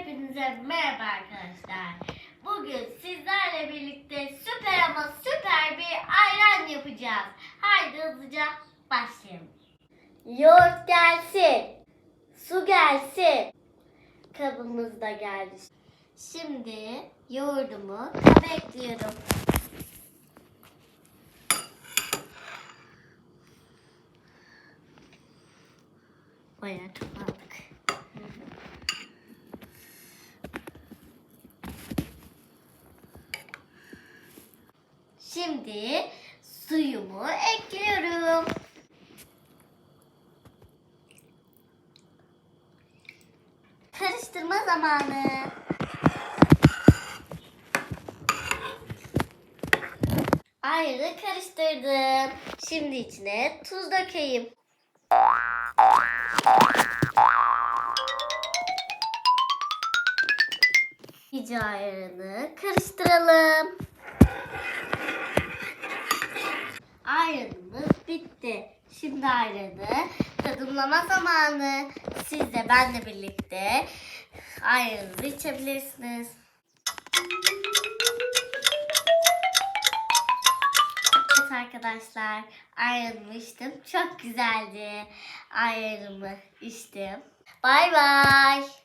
Hepinize merhaba arkadaşlar. Bugün sizlerle birlikte süper ama süper bir ayran yapacağız. Haydi hızlıca başlayalım. Yoğurt gelsin. Su gelsin. Kabımız da geldi. Şimdi yoğurdumu kaba ekliyorum. Bayağı çok Şimdi suyumu ekliyorum. Karıştırma zamanı. Ayrı karıştırdım. Şimdi içine tuz dökeyim. İyice ayranı karıştıralım. Ayranımız bitti. Şimdi ayranı tadımlama zamanı. Siz de benle birlikte ayranınızı içebilirsiniz. Evet arkadaşlar ayranımı içtim. Çok güzeldi. Ayranımı içtim. Bay bay.